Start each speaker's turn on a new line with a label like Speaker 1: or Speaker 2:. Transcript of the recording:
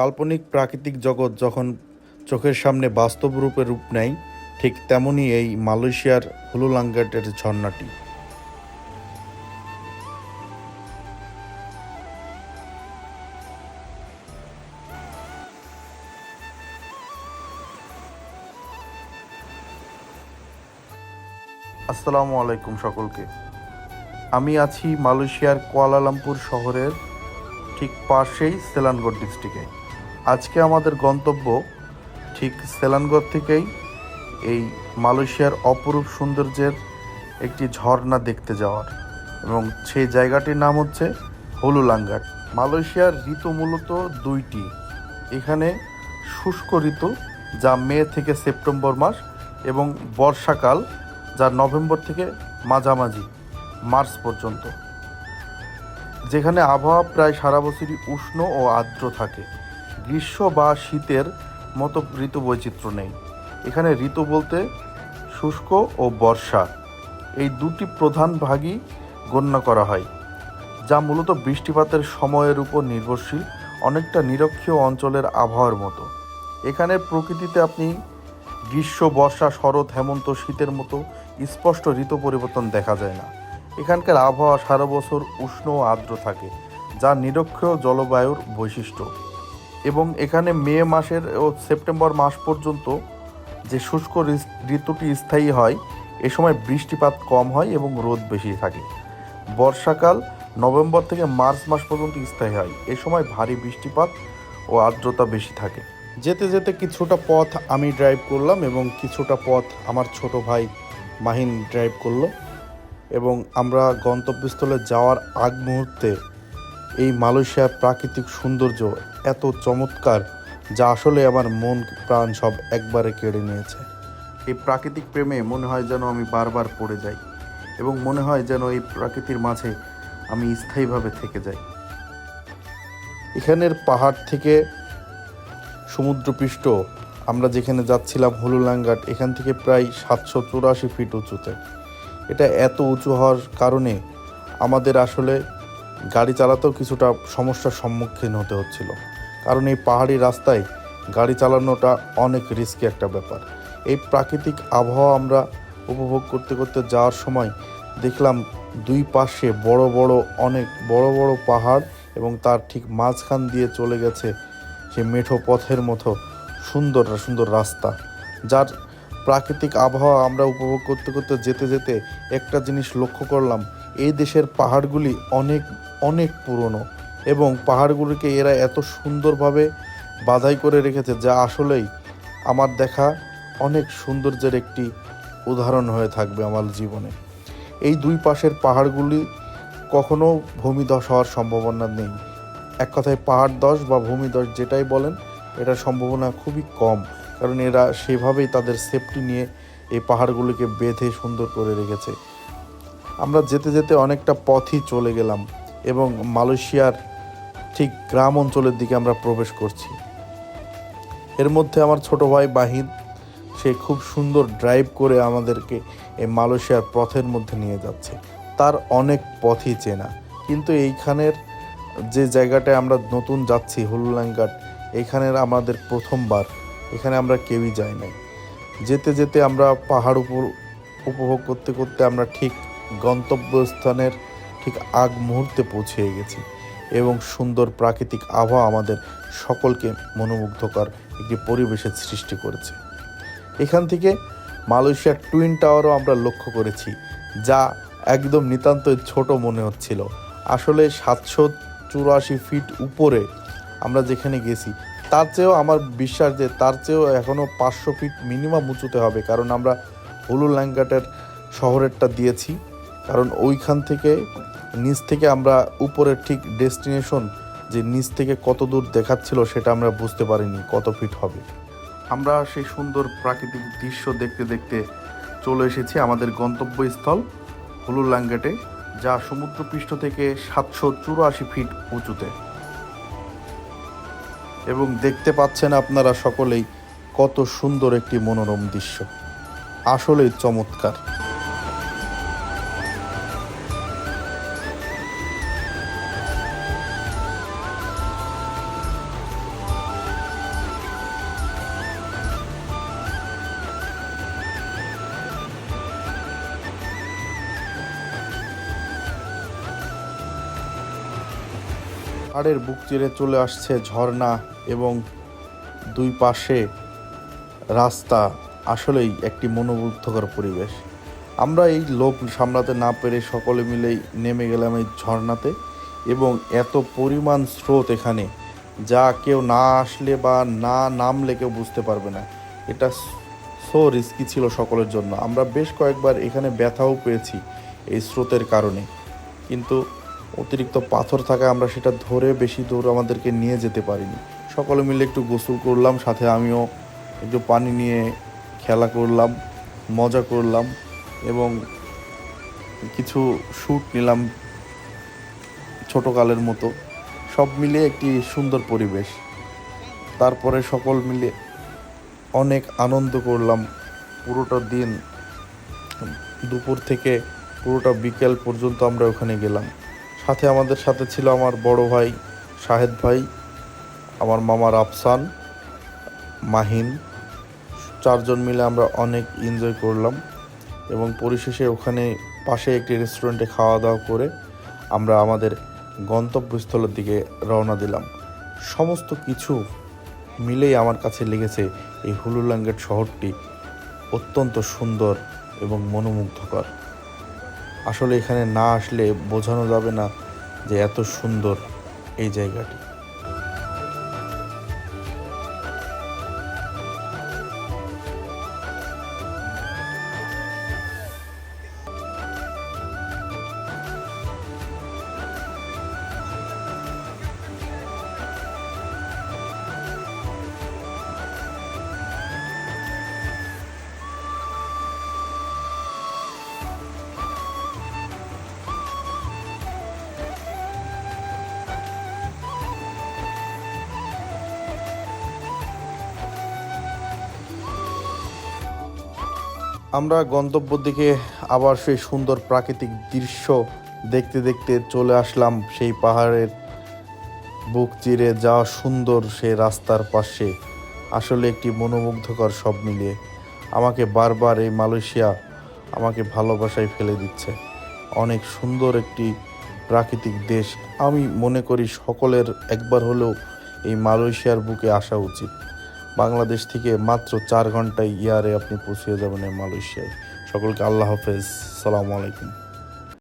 Speaker 1: কাল্পনিক প্রাকৃতিক জগৎ যখন চোখের সামনে বাস্তব রূপে রূপ নেয়, ঠিক তেমনই এই মালয়েশিয়ার হুলুলাঙ্গাটের ঝর্ণাটি। আসসালামু আলাইকুম সকলকে। আমি আছি মালয়েশিয়ার কুয়ালালামপুর শহরের ঠিক পাশেই সেলানগড় ডিস্ট্রিক্টে। আজকে আমাদের গন্তব্য ঠিক সেলানগড় থেকেই এই মালয়েশিয়ার অপরূপ সৌন্দর্যের একটি ঝর্ণা দেখতে যাওয়ার। এবং সেই জায়গাটির নাম হচ্ছে হলুলাঙ্গার। মালয়েশিয়ার ঋতু মূলত দুইটি। এখানে শুষ্ক ঋতু, যা মে থেকে সেপ্টেম্বর মাস এবং বর্ষাকাল, যা নভেম্বর থেকে মাঝামাঝি, মার্চ পর্যন্ত। যেখানে আবহাওয়া প্রায় সারা বছরই উষ্ণ ও আর্দ্র থাকে। গ্রীষ্ম বা শীতের মতো ঋতু বৈচিত্র্য নেই। এখানে ঋতু বলতে শুষ্ক ও বর্ষা। এই দুটি প্রধান ভাগই গণ্য করা হয়, যা মূলত বৃষ্টিপাতের সময়ের উপর নির্ভরশীল, অনেকটা নিরক্ষীয় অঞ্চলের আবহাওয়ার মতো। এখানে প্রকৃতিতে আপনি গ্রীষ্ম, বর্ষা, শরৎ, হেমন্ত, শীতের মতো স্পষ্ট ঋতু পরিবর্তন দেখা যায় না। এখানকার আবহাওয়া সারা বছর উষ্ণ ও আর্দ্র থাকে, যা নিরক্ষীয় জলবায়ুর বৈশিষ্ট্য। এবং এখানে মে মাসের ও সেপ্টেম্বর মাস পর্যন্ত যে শুষ্ক ঋতুটি স্থায়ী হয়, এ সময় বৃষ্টিপাত কম হয় এবং রোদ বেশি থাকে। বর্ষাকাল নভেম্বর থেকে মার্চ মাস পর্যন্ত স্থায়ী হয়। এ সময় ভারী বৃষ্টিপাত ও আর্দ্রতা বেশি থাকে। যেতে যেতে কিছুটা পথ আমি ড্রাইভ করলাম এবং কিছুটা পথ আমার ছোট ভাই মাহিন ড্রাইভ করল এবং আমরা গন্তব্যস্থলে যাওয়ার আগ মুহূর্তে এই মালয়েশিয়ার প্রাকৃতিক সৌন্দর্য এত চমৎকার যা আসলে আমার মন, প্রাণ সব একবারে কেড়ে নিয়েছে। এই প্রাকৃতিক প্রেমে মনে হয় যেন আমি বারবার পড়ে যাই এবং মনে হয় যেন এই প্রকৃতির মাঝে আমি স্থায়ীভাবে থেকে যাই। এখানের পাহাড় থেকে সমুদ্রপৃষ্ঠ, আমরা যেখানে যাচ্ছিলাম হলুলাঙ্গাট, এখান থেকে প্রায় সাতশো চুরাশি ফিট উঁচুতে। এটা এত উঁচু হওয়ার কারণে আমাদের আসলে গাড়ি চালাতেও কিছুটা সমস্যার সম্মুখীন হতে হচ্ছিল। কারণ এই পাহাড়ি রাস্তায় গাড়ি চালানোটা অনেক রিস্কি একটা ব্যাপার। এই প্রাকৃতিক আবহাওয়া আমরা উপভোগ করতে করতে যাওয়ার সময় দেখলাম দুই পাশে বড় বড় অনেক বড় বড় পাহাড় এবং তার ঠিক মাঝখান দিয়ে চলে গেছে সে মেঠো পথের মতো সুন্দর সুন্দর রাস্তা। যার প্রাকৃতিক আবহাওয়া আমরা উপভোগ করতে করতে যেতে যেতে একটা জিনিস লক্ষ্য করলাম এই দেশের পাহাড়গুলি অনেক অনেক পুরনো এবং পাহাড়গুলিকে এরা এত সুন্দরভাবে বাধাই করে রেখেছে যা আসলেই আমার দেখা অনেক সৌন্দর্যের একটি উদাহরণ হয়ে থাকবে আমার জীবনে। এই দুই পাশের পাহাড়গুলি কখনো ভূমিধস হওয়ার সম্ভাবনা নেই। এক কথায় পাহাড় দশ বা ভূমিধস যেটাই বলেন, এটার সম্ভাবনা খুবই কম, কারণ এরা সেভাবেই তাদের সেফটি নিয়ে এই পাহাড়গুলিকে বেঁধে সুন্দর করে রেখেছে। আমরা যেতে যেতে অনেকটা পথই চলে গেলাম এবং মালয়েশিয়ার ঠিক গ্রাম অঞ্চলের দিকে আমরা প্রবেশ করছি। এর মধ্যে আমার ছোট ভাই বাহিদ, সে খুব সুন্দর ড্রাইভ করে আমাদেরকে এই মালয়েশিয়ার পথের মধ্যে নিয়ে যাচ্ছে। তার অনেক পথই চেনা, কিন্তু এইখানের যে জায়গাটায় আমরা নতুন যাচ্ছি, হুলুলাঙ্গাট, এখানের আমাদের প্রথমবার, এখানে আমরা কেউই যাই নাই। যেতে যেতে আমরা পাহাড় উপর উপভোগ করতে করতে আমরা ঠিক গন্তব্যস্থানের ঠিক আগ মুহূর্তে পৌঁছে গেছি এবং সুন্দর প্রাকৃতিক আবহাওয়া আমাদের সকলকে মনোমুগ্ধকর একটি পরিবেশের সৃষ্টি করেছে। এখান থেকে মালয়েশিয়ার টুইন টাওয়ারও আমরা লক্ষ্য করেছি, যা একদম নিতান্তই ছোট মনে হচ্ছিল। আসলে সাতশো চুরাশি ফিট উপরে আমরা যেখানে গেছি, তার চেয়েও আমার বিশ্বাস যে তার চেয়েও এখনও পাঁচশো ফিট মিনিমাম উঁচুতে হবে, কারণ আমরা হুলু হুলুল্যাঙ্গাটের শহরেরটা দিয়েছি। কারণ ওইখান থেকে নিচ থেকে আমরা উপরের ঠিক ডেস্টিনেশন যে নিচ থেকে কত দূর দেখাচ্ছিল সেটা আমরা বুঝতে পারিনি, কত ফিট হবে। আমরা সেই সুন্দর প্রাকৃতিক দৃশ্য দেখতে দেখতে চলে এসেছি আমাদের গন্তব্যস্থল হুলুল্যাঙ্গাটে যা সমুদ্রপৃষ্ঠ থেকে সাতশো চুরাশি ফিট উঁচুতে। এবং দেখতে পাচ্ছেন আপনারা সকলেই কত সুন্দর একটি মনোরম দৃশ্য। আসলেই চমৎকার। পাহাড়ের বুক চিরে চলে আসছে ঝর্ণা এবং দুই পাশে রাস্তা আসলেই একটি মনোমুগ্ধকর পরিবেশ। আমরা এই লোভ সামলাতে না পেরে সকলে মিলেই নেমে গেলাম এই ঝর্ণাতে এবং এত পরিমাণ স্রোত এখানে যা কেউ না আসলে বা না নামলে কেউ বুঝতে পারবে না। এটা সো রিস্কি ছিল সকলের জন্য। আমরা বেশ কয়েকবার এখানে ব্যথাও পেয়েছি এই স্রোতের কারণে। কিন্তু অতিরিক্ত পাথর থাকায় আমরা সেটা ধরে বেশি দূর আমাদেরকে নিয়ে যেতে পারিনি। সকলে মিলে একটু গোসল করলাম, সাথে আমিও একটু পানি নিয়ে খেলা করলাম, মজা করলাম এবং কিছু শ্যুট নিলাম ছোটোকালের মতো। সব মিলে একটি সুন্দর পরিবেশ। তারপরে সকল মিলে অনেক আনন্দ করলাম। পুরোটা দিন দুপুর থেকে পুরোটা বিকেল পর্যন্ত আমরা ওখানে গেলাম। সাথে আমাদের সাথে ছিল আমার বড় ভাই শাহেদ ভাই, আমার মামার আফসান মাহিন। চারজন মিলে আমরা অনেক এনজয় করলাম এবং পরিশেষে ওখানে পাশে একটি রেস্টুরেন্টে খাওয়া দাওয়া করে আমরা আমাদের গন্তব্যস্থলের দিকে রওনা দিলাম। সমস্ত কিছু মিলেই আমার কাছে লেগেছে এই হুলুলাঙ্গেট শহরটি অত্যন্ত সুন্দর এবং মনোমুগ্ধকর। আসলে এখানে না আসলে বোঝানো যাবে না যে এত সুন্দর এই জায়গাটি। আমরা গন্তব্যের দিকে আবার সেই সুন্দর প্রাকৃতিক দৃশ্য দেখতে দেখতে চলে আসলাম সেই পাহাড়ের বুক চিরে যাওয়া সুন্দর সেই রাস্তার পাশে। আসলে একটি মনোমুগ্ধকর সব মিলিয়ে আমাকে বারবার এই মালয়েশিয়া আমাকে ভালোবাসায় ফেলে দিচ্ছে। অনেক সুন্দর একটি প্রাকৃতিক দেশ। আমি মনে করি সকলের একবার হলেও এই মালয়েশিয়ার বুকে আসা উচিত। বাংলাদেশ থেকে মাত্র চার ঘন্টায় ইয়ারে আপনি পৌঁছে যাবেন মালয়েশিয়ায়। সকলকে আল্লাহ হাফেজ। সালামু আলাইকুম।